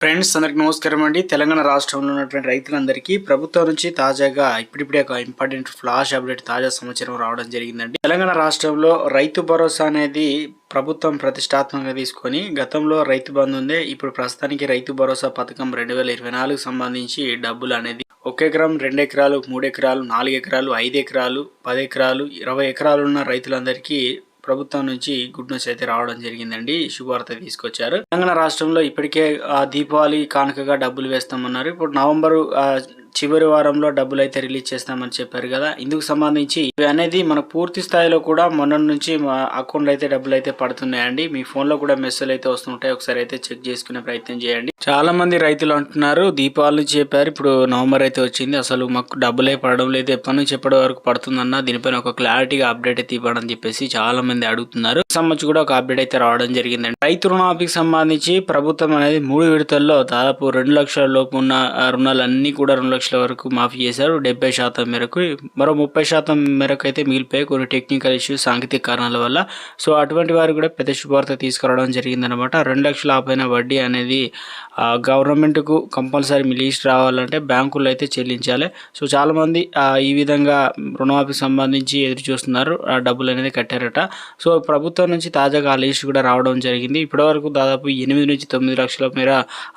Friends అందరికి నమస్కారం అండి. తెలంగాణ రాష్ట్రంలో ఉన్నటువంటి రైతులందరికీ ప్రభుత్వం నుంచి తాజాగా ఇప్పుడిప్పుడే ఒక ఇంపార్టెంట్ ఫ్లాష్ అప్డేట్ తాజా సమాచారం రావడం జరిగిందండి. తెలంగాణ రాష్ట్రంలో రైతు భరోసా అనేది ప్రభుత్వం ప్రతిష్టాత్మకంగా తీసుకొని గతంలో రైతు బంధు ఉందే ఇప్పుడు ప్రస్తుతానికి రైతు భరోసా పథకం రెండు వేల ఇరవై నాలుగు సంబంధించి డబ్బులు అనేది ఒక ఎకరం రెండు ఎకరాలు మూడు ఎకరాలు నాలుగు ఎకరాలు ఐదు ఎకరాలు పది ఎకరాలు ఇరవై ఎకరాలు ఉన్న రైతులందరికీ ప్రభుత్వం నుంచి గుడ్ న్యూస్ అయితే రావడం జరిగిందండి. శుభవార్త తీసుకొచ్చారు. తెలంగాణ రాష్ట్రంలో ఇప్పటికే దీపావళి కానుకగా డబ్బులు వేస్తామన్నారు. ఇప్పుడు నవంబర్ చివరి వారంలో డబ్బులు అయితే రిలీజ్ చేస్తామని చెప్పారు కదా. ఇందుకు సంబంధించి ఇవి అనేది మన పూర్తి స్థాయిలో కూడా మొన్న నుంచి మా అకౌంట్లో అయితే డబ్బులు అయితే పడుతున్నాయండి. మీ ఫోన్లో కూడా మెసేజ్ అయితే వస్తుంటాయి. ఒకసారి అయితే చెక్ చేసుకునే ప్రయత్నం చేయండి. చాలా మంది రైతులు అంటున్నారు దీపావళి చెప్పారు. ఇప్పుడు నవంబర్ అయితే వచ్చింది. అసలు మాకు డబ్బులే పడడం లేదు. ఎప్పటి నుంచి ఎప్పటి వరకు పడుతుందన్న దీనిపైన ఒక క్లారిటీగా అప్డేట్ అయితే ఇవ్వడం అని చెప్పేసి చాలా మంది అడుగుతున్నారు. సంబంధించి కూడా ఒక అప్డేట్ అయితే రావడం జరిగిందండి. రైతు రుణమాఫీకి సంబంధించి ప్రభుత్వం అనేది మూడు విడతల్లో దాదాపు రెండు లక్షల లోపు ఉన్న రుణాలన్నీ కూడా రెండు లక్షల వరకు మాఫీ చేశారు. డెబ్బై శాతం మేరకు మరో ముప్పై శాతం మేరకు అయితే మిగిలిపోయి కొన్ని టెక్నికల్ ఇష్యూస్ సాంకేతిక కారణాల వల్ల. సో అటువంటి వారు కూడా పెద్ద శుభార్త తీసుకురావడం జరిగిందనమాట రెండు లక్షల ఆపైన వడ్డీ అనేది గవర్నమెంట్కు కంపల్సరీ లీస్ట్ రావాలంటే బ్యాంకుల్లో అయితే చెల్లించాలి. సో చాలామంది ఈ విధంగా రుణమాఫీకి సంబంధించి ఎదురు చూస్తున్నారు. ఆ డబ్బులు అనేది కట్టారట. సో ప్రభుత్వం నుంచి తాజాగా ఆ లిస్ట్ కూడా రావడం జరిగింది. ఇప్పటివరకు దాదాపు ఎనిమిది నుంచి తొమ్మిది లక్షల మేర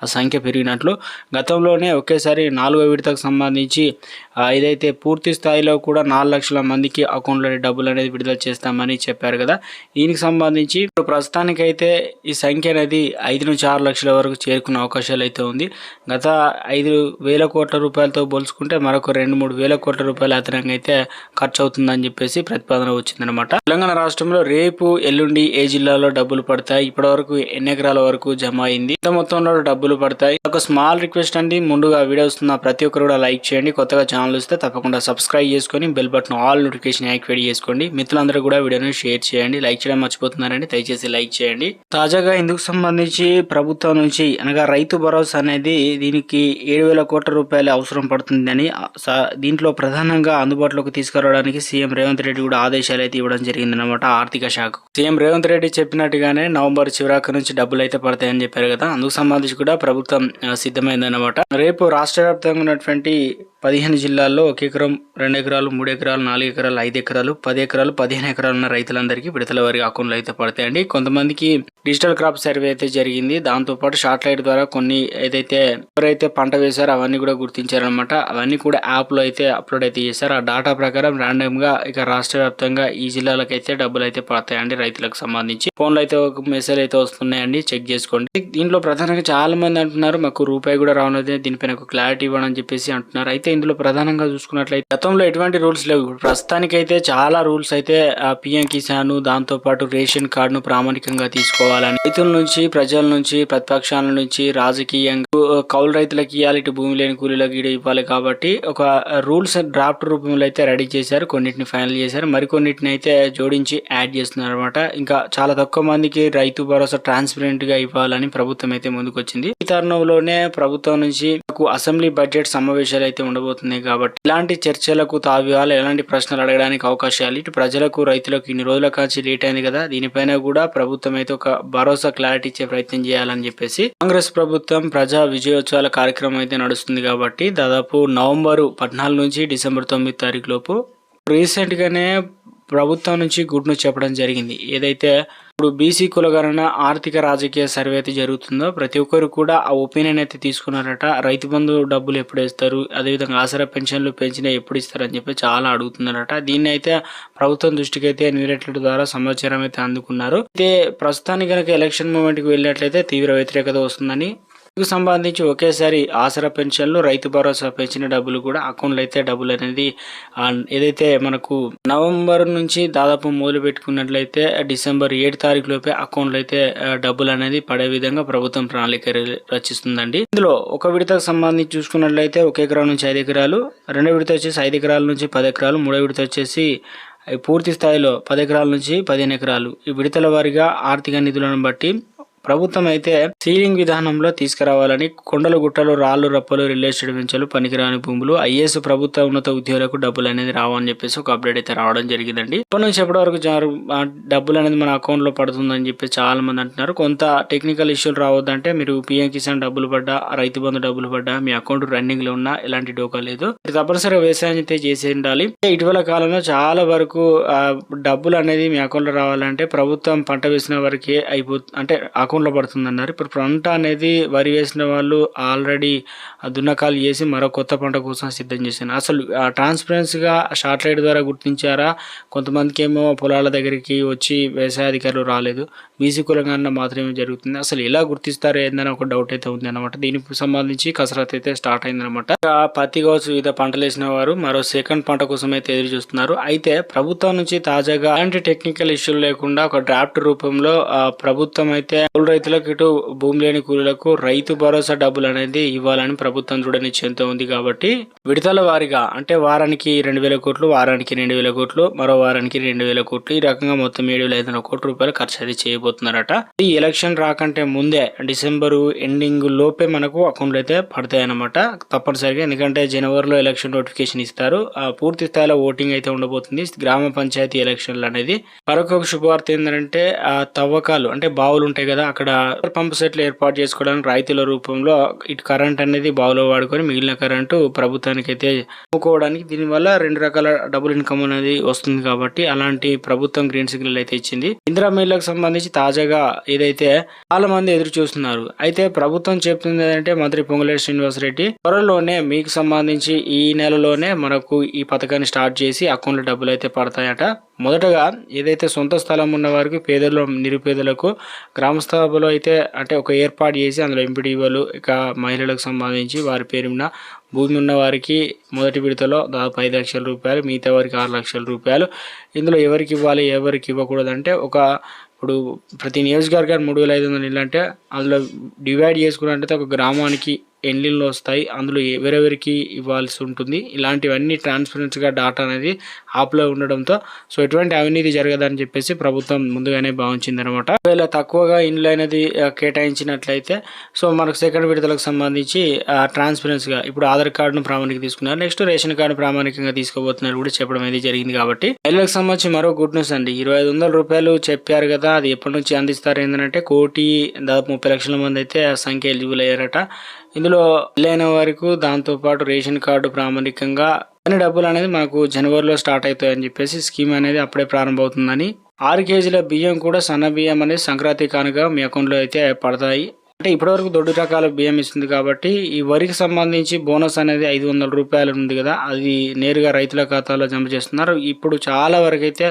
ఆ సంఖ్య పెరిగినట్లు. గతంలోనే ఒకేసారి నాలుగో విడతకు సంబంధించి ఇదైతే పూర్తి స్థాయిలో కూడా నాలుగు లక్షల మందికి అకౌంట్లోని డబ్బులు అనేది విడుదల చేస్తామని చెప్పారు కదా. దీనికి సంబంధించి ఇప్పుడు ప్రస్తుతానికైతే ఈ సంఖ్య అనేది ఐదు నుంచి ఆరు లక్షల వరకు చేరుకునే అవకాశాలు అయితే ఉంది. గత ఐదు వేల కోట్ల రూపాయలతో పోల్చుకుంటే మరొక రెండు మూడు వేల కోట్ల రూపాయలు అదనంగా అయితే ఖర్చు అవుతుందని చెప్పేసి ప్రతిపాదన వచ్చిందనమాట తెలంగాణ రాష్ట్రంలో రేపు ఎల్లుండి ఏ జిల్లాలో డబ్బులు పడతాయి? ఇప్పటి వరకు ఎన్ని ఎకరాల వరకు జమ అయింది? ఇంత మొత్తంలో డబ్బులు పడతాయి? ఒక స్మాల్ రిక్వెస్ట్ అండి. ముందుగా వీడియో వస్తున్న ప్రతి ఒక్కరు కూడా లైక్ చేయండి. కొత్తగా ఛానల్ వస్తే తప్పకుండా సబ్స్క్రైబ్ చేసుకొని bell button all notification activate చేసుకోండి. మిత్రులందరూ కూడా వీడియోని షేర్ చేయండి. లైక్ చేయడం మర్చిపోతున్నారండి. దయచేసి లైక్ చేయండి. తాజాగా ఇందుకు సంబంధించి ప్రభుత్వం నుంచి అనగా రైతు భరోసా అనేది దీనికి ఏడు వేల కోట్ల రూపాయలు అవసరం పడుతుందని స- దీంట్లో ప్రధానంగా అందుబాటులోకి తీసుకురావడానికి సీఎం రేవంత్ రెడ్డి కూడా ఆదేశాలు అయితే ఇవ్వడం జరిగిందనమాట ఆర్థిక శాఖ. సీఎం రేవంత్ రెడ్డి చెప్పినట్టుగానే నవంబర్ చివరాక నుంచి డబ్బులు అయితే పడతాయని చెప్పారు కదా. అందుకు సంబంధించి కూడా ప్రభుత్వం సిద్ధమైందన్నమాట. రేపు రాష్ట్ర వ్యాప్తంగా ఉన్నటువంటి పదిహేను జిల్లాల్లో ఒక ఎకరం రెండు ఎకరాలు మూడు ఎకరాలు నాలుగు ఎకరాలు ఐదు ఎకరాలు పది ఎకరాలు పదిహేను ఎకరాలు ఉన్న రైతులందరికీ విడతల వారి అకౌంట్లు అయితే పడతాయండి. కొంతమందికి డిజిటల్ క్రాప్ సర్వే అయితే జరిగింది. దాంతో పాటు షార్ట్ లైట్ ద్వారా కొన్ని ఏదైతే ఎవరైతే పంట వేశారో అవన్నీ కూడా గుర్తించారనమాట అవన్నీ కూడా యాప్లో అయితే అప్లోడ్ అయితే చేశారు. ఆ డాటా ప్రకారం ర్యాండమ్గా ఇక రాష్ట్ర వ్యాప్తంగా ఈ జిల్లాలకు అయితే డబ్బులు అయితే పడతాయండి రైతులకు సంబంధించి. ఫోన్లో అయితే ఒక మెసేజ్ అయితే వస్తున్నాయండి. చెక్ చేసుకోండి. దీంట్లో ప్రధానంగా చాలా మంది అంటున్నారు మాకు రూపాయి కూడా రావడం దీనిపైన ఒక క్లారిటీ ఇవ్వడం అని చెప్పేసి అంటున్నారు. అయితే ఇందులో ప్రధానంగా చూసుకున్నట్లయితే గతంలో ఎటువంటి రూల్స్ లేవు. ఇప్పుడు ప్రస్తుతానికైతే చాలా రూల్స్ అయితే పిఎం కిసాన్ దాంతో పాటు రేషన్ కార్డును ప్రామాణికంగా తీసుకోవాలని రైతుల నుంచి ప్రజల నుంచి ప్రతిపక్షాల నుంచి రాజకీయంగా కౌలు రైతులకు ఇవ్వాలి ఇటు భూమి లేని కూలీలకు ఇటు ఇవ్వాలి కాబట్టి ఒక రూల్స్ డ్రాఫ్ట్ రూపంలో అయితే రెడీ చేశారు. కొన్నిటిని ఫైనల్ చేశారు. మరికొన్నిటిని అయితే జోడించి యాడ్ చేస్తున్నారు అనమాట ఇంకా చాలా తక్కువ మందికి రైతు భరోసా ట్రాన్స్పరెంట్గా ఇవ్వాలని ప్రభుత్వం అయితే ముందుకు వచ్చింది ఈ తరుణంలోనే ప్రభుత్వం నుంచి అసెంబ్లీ బడ్జెట్ సమావేశాలు అయితే ఉండవు ఉండబోతున్నాయి కాబట్టి ఇలాంటి చర్చలకు తావ్యాలు ఎలాంటి ప్రశ్నలు అడగడానికి అవకాశాలు ఇటు ప్రజలకు రైతులకు ఇన్ని రోజుల కాంచి లేట్ అయింది కదా దీనిపైన కూడా ప్రభుత్వం అయితే ఒక భరోసా క్లారిటీ ఇచ్చే ప్రయత్నం చేయాలని చెప్పేసి కాంగ్రెస్ ప్రభుత్వం ప్రజా విజయోత్సవాల కార్యక్రమం అయితే నడుస్తుంది కాబట్టి దాదాపు నవంబరు పద్నాలుగు నుంచి డిసెంబర్ తొమ్మిది తారీఖు లోపు రీసెంట్గానే ప్రభుత్వం నుంచి గుడ్ న్యూస్ చెప్పడం జరిగింది. ఏదైతే ఇప్పుడు బీసీ కులగణన ఆర్థిక రాజకీయ సర్వే అయితే జరుగుతుందో ప్రతి ఒక్కరు కూడా ఆ ఒపీనియన్ అయితే తీసుకున్నారట. రైతు బంధు డబ్బులు ఎప్పుడు ఇస్తారు అదేవిధంగా ఆసరా పెన్షన్లు పెంచినా ఎప్పుడు ఇస్తారని చెప్పి చాలా అడుగుతున్నారట. దీన్ని అయితే ప్రభుత్వం దృష్టికి అయితే నీరెట్ల ద్వారా సమాచారం అయితే అందుకున్నారు. అయితే ప్రస్తుతానికి కనుక ఎలక్షన్ మూమెంట్కి వెళ్ళినట్లయితే తీవ్ర వ్యతిరేకత వస్తుందని సంబంధించి ఒకేసారి ఆసరా పెన్షన్లు రైతు భరోసా పెంచిన డబ్బులు కూడా అకౌంట్లో అయితే డబ్బులు అనేది ఏదైతే మనకు నవంబర్ నుంచి దాదాపు మొదలు పెట్టుకున్నట్లయితే డిసెంబర్ ఏడు తారీఖు లోపే అకౌంట్లో అయితే డబ్బులు అనేది పడే విధంగా ప్రభుత్వం ప్రణాళిక రచిస్తుందండి. ఇందులో ఒక విడతకు సంబంధించి చూసుకున్నట్లయితే ఒక ఎకరా నుంచి ఐదు ఎకరాలు రెండో విడత వచ్చేసి ఐదు ఎకరాల నుంచి పది ఎకరాలు మూడో విడత వచ్చేసి పూర్తి స్థాయిలో పది ఎకరాల నుంచి పదిహేను ఎకరాలు. ఈ విడతల వారీగా ఆర్థిక నిధులను బట్టి ప్రభుత్వం అయితే సీలింగ్ విధానంలో తీసుకురావాలని కొండలు గుట్టలు రాళ్ళు రప్పలు రియల్ ఎస్టేట్ వెంచర్లు పనికిరాని భూములు ఐఏఎస్ ప్రభుత్వ ఉన్నత ఉద్యోగులకు డబ్బులు అనేది రావని చెప్పేసి ఒక అప్డేట్ అయితే రావడం జరిగిందండి. ఇప్పటి నుంచి ఎప్పటి వరకు జారు డబ్బులు అనేది మన అకౌంట్లో పడుతుందని చెప్పి చాలా మంది అంటున్నారు. కొంత టెక్నికల్ ఇష్యూలు రావద్దంటే మీరు పిఎం కిసాన్ డబ్బులు పడ్డా రైతు బంధు డబ్బులు పడ్డా మీ అకౌంట్ రన్నింగ్లో ఉన్నా ఎలాంటి డోకా లేదు. మీరు తప్పనిసరిగా వ్యవసాయం అయితే చేసి ఉండాలి. ఇటీవల కాలంలో చాలా వరకు డబ్బులు అనేది మీ అకౌంట్లో రావాలంటే ప్రభుత్వం పంట వేసిన వరకే అయిపో అంటే అకౌంట్లో పడుతుందన్నారు. పడుతుంది అన్నారు ఇప్పుడు పంట అనేది వరి వేసిన వాళ్ళు ఆల్రెడీ దున్నకాలు చేసి మరో కొత్త పంట కోసం సిద్ధం చేశాను అసలు ట్రాన్స్పరెన్సీగా షార్ట్ లైట్ ద్వారా గుర్తించారా? కొంతమందికి ఏమో పొలాల దగ్గరికి వచ్చి వ్యవసాయ అధికారులు రాలేదు. బీసీ కులంగా మాత్రమే జరుగుతుంది. అసలు ఎలా గుర్తిస్తారు ఏందని ఒక డౌట్ అయితే ఉంది అనమాట దీనికి సంబంధించి కసరత్ అయితే స్టార్ట్ అయిందనమాట పత్తి కావచ్చు వివిధ పంటలు వేసిన వారు మరో సెకండ్ పంట కోసం అయితే ఎదురు చూస్తున్నారు. అయితే ప్రభుత్వం నుంచి తాజాగా అలాంటి టెక్నికల్ ఇష్యూలు లేకుండా ఒక డ్రాఫ్ట్ రూపంలో ప్రభుత్వం అయితే కూలి రైతులకు ఇటు భూమి లేని కూలీలకు రైతు భరోసా డబ్బులు అనేది ఇవ్వాలని ప్రభుత్వం చూడని చెంతో ఉంది కాబట్టి విడతల వారిగా అంటే వారానికి రెండు వేల కోట్లు వారానికి రెండు వేల కోట్లు మరో వారానికి రెండు వేల కోట్లు ఈ రకంగా మొత్తం ఏడు వేల ఐదు వందల కోట్ల రూపాయలు ఖర్చు అయితే చేయబోతున్నారట. ఈ ఎలక్షన్ రాకంటే ముందే డిసెంబరు ఎండింగ్ లోపే మనకు అకౌంట్లు అయితే పడతాయి అన్నమాట తప్పనిసరిగా ఎందుకంటే జనవరిలో ఎలక్షన్ నోటిఫికేషన్ ఇస్తారు. ఆ పూర్తి స్థాయిలో ఓటింగ్ అయితే ఉండబోతుంది. గ్రామ పంచాయతీ ఎలక్షన్లు అనేది. మరొక శుభవార్త ఏంటంటే ఆ తవ్వకాలు అంటే బావులు ఉంటాయి కదా అక్కడ పంప్ సెట్లు ఏర్పాటు చేసుకోవడానికి రైతుల రూపంలో ఇటు కరెంట్ అనేది బావులో వాడుకొని మిగిలిన కరెంటు ప్రభుత్వానికి అయితే అమ్ముకోవడానికి దీనివల్ల రెండు రకాల డబుల్ ఇన్కమ్ అనేది వస్తుంది కాబట్టి అలాంటి ప్రభుత్వం గ్రీన్ సిగ్నల్ అయితే ఇచ్చింది. ఇందిరా మిల్లకు సంబంధించి తాజాగా ఏదైతే చాలా మంది ఎదురు చూస్తున్నారు. అయితే ప్రభుత్వం చెప్తుంది ఏంటంటే మంత్రి పొంగులేటి శ్రీనివాసరెడ్డి త్వరలోనే మీకు సంబంధించి ఈ నెలలోనే మనకు ఈ పథకాన్ని స్టార్ట్ చేసి అకౌంట్లో డబ్బులు అయితే పడతాయట. మొదటగా ఏదైతే సొంత స్థలం ఉన్న వారికి పేదలు నిరుపేదలకు గ్రామస్థాపలో అయితే అంటే ఒక ఏర్పాటు చేసి అందులో ఎంపీడీఓలు ఇక మహిళలకు సంబంధించి వారి పేరున భూమి ఉన్న వారికి మొదటి విడతలో దాదాపు ఐదు లక్షల రూపాయలు మిగతా వారికి ఆరు లక్షల రూపాయలు. ఇందులో ఎవరికి ఇవ్వాలి ఎవరికి ఇవ్వకూడదు అంటే ఒక ఇప్పుడు ప్రతి నియోజకవర్గానికి మూడు వేల ఐదు వందల ఇల్లు అంటే అందులో డివైడ్ చేసుకున్నట్టయితే ఒక గ్రామానికి ఎన్నిళ్ళు వస్తాయి. అందులో ఎవరెవరికి ఇవ్వాల్సి ఉంటుంది. ఇలాంటివన్నీ ట్రాన్స్పరెన్సీగా డాటా అనేది ఆప్లో ఉండడంతో సో ఎటువంటి అవినీతి జరగదని చెప్పేసి ప్రభుత్వం ముందుగానే భావించిందనమాట. ఒకవేళ తక్కువగా ఇండ్లు అనేది కేటాయించినట్లయితే సో మనకు సెకండ్ విడతలకు సంబంధించి ట్రాన్స్పరెన్సీగా ఇప్పుడు ఆధార్ కార్డును ప్రామాణిక తీసుకున్నారు. నెక్స్ట్ రేషన్ కార్డు ప్రామాణికంగా తీసుకోబోతున్నారు కూడా చెప్పడం అనేది జరిగింది కాబట్టి. మహిళలకు సంబంధించి మరో గుడ్ న్యూస్ అండి. ఇరవై ఐదు వందల రూపాయలు చెప్పారు కదా అది ఎప్పటి నుంచి అందిస్తారు ఏంటంటే కోటి దాదాపు ముప్పై లక్షల మంది అయితే ఆ సంఖ్య ఎలిజిబుల్ అయ్యారట. ఇందులో పెళ్ళైన వరకు దాంతోపాటు రేషన్ కార్డు ప్రామాణికంగా అన్ని డబ్బులు అనేది మనకు జనవరిలో స్టార్ట్ అవుతాయని చెప్పేసి స్కీమ్ అనేది అప్పుడే ప్రారంభమవుతుందని. ఆరు కేజీల బియ్యం కూడా సన్న బియ్యం అనేది సంక్రాంతి కానుక మీ అకౌంట్లో అయితే పడతాయి. అంటే ఇప్పటివరకు దొడ్డు రకాల బియ్యం ఇస్తుంది కాబట్టి ఈ వరికి సంబంధించి బోనస్ అనేది ఐదు వందల రూపాయలు ఉంది కదా అది నేరుగా రైతుల ఖాతాలో జమ చేస్తున్నారు. ఇప్పుడు చాలా వరకు అయితే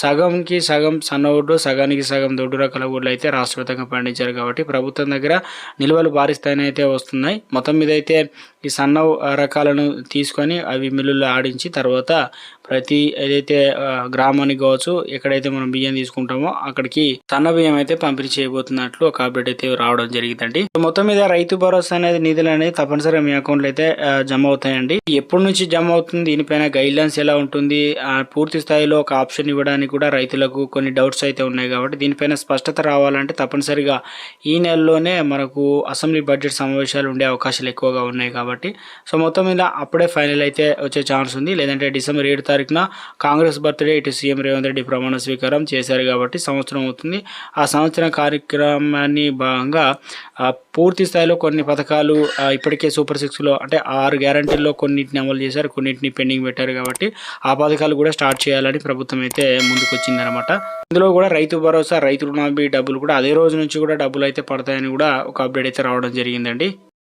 సగంకి సగం సన్న ఒడ్డు సగానికి సగం దొడ్డు రకాల ఒడ్లు అయితే రాష్ట్రవ్యాప్తంగా పండించారు కాబట్టి ప్రభుత్వం దగ్గర నిల్వలు భారీ అయితే వస్తున్నాయి. మొత్తం మీద అయితే ఈ సన్న రకాలను తీసుకొని అవి మిల్లుల్లో ఆడించి తర్వాత ప్రతి ఏదైతే గ్రామానికి కావచ్చు ఎక్కడైతే మనం బియ్యం తీసుకుంటామో అక్కడికి సన్న బియ్యం అయితే పంపిణీ చేయబోతున్నట్లు ఒక అప్డేట్ అయితే రావడం జరిగిందండి. సో మొత్తం మీద రైతు భరోసా అనేది నిధులు అనేది తప్పనిసరిగా మీ అకౌంట్లో అయితే జమ అవుతాయండి. ఎప్పటి నుంచి జమ అవుతుంది దీనిపైన గైడ్ లైన్స్ ఎలా ఉంటుంది ఆ, పూర్తి స్థాయిలో ఒక ఆప్షన్ ఇవ్వడానికి కూడా రైతులకు కొన్ని డౌట్స్ అయితే ఉన్నాయి కాబట్టి దీనిపైన స్పష్టత రావాలంటే తప్పనిసరిగా ఈ నెలలోనే మనకు అసెంబ్లీ బడ్జెట్ సమావేశాలు ఉండే అవకాశాలు ఎక్కువగా ఉన్నాయి కాబట్టి సో మొత్తం మీద అప్పుడే ఫైనల్ అయితే వచ్చే ఛాన్స్ ఉంది. లేదంటే డిసెంబర్ ఏడు తారీఖున కాంగ్రెస్ బర్త్డే ఇటు సీఎం రేవంత్ రెడ్డి ప్రమాణ స్వీకారం చేశారు కాబట్టి సంవత్సరం అవుతుంది. ఆ సంవత్సరం కార్యక్రమాన్ని భాగంగా పూర్తి స్థాయిలో కొన్ని పథకాలు ఇప్పటికే సూపర్ సిక్స్లో అంటే ఆరు గ్యారంటీల్లో కొన్నిటిని అమలు చేశారు కొన్నిటిని పెండింగ్ పెట్టారు కాబట్టి ఆ పథకాలు కూడా స్టార్ట్ చేయాలని ప్రభుత్వం అయితే ముందుకొచ్చిందనమాట ఇందులో కూడా రైతు భరోసా రైతు రుణాభి డబ్బులు కూడా అదే రోజు నుంచి కూడా డబ్బులు అయితే పడతాయని కూడా ఒక అప్డేట్ అయితే రావడం జరిగిందండి.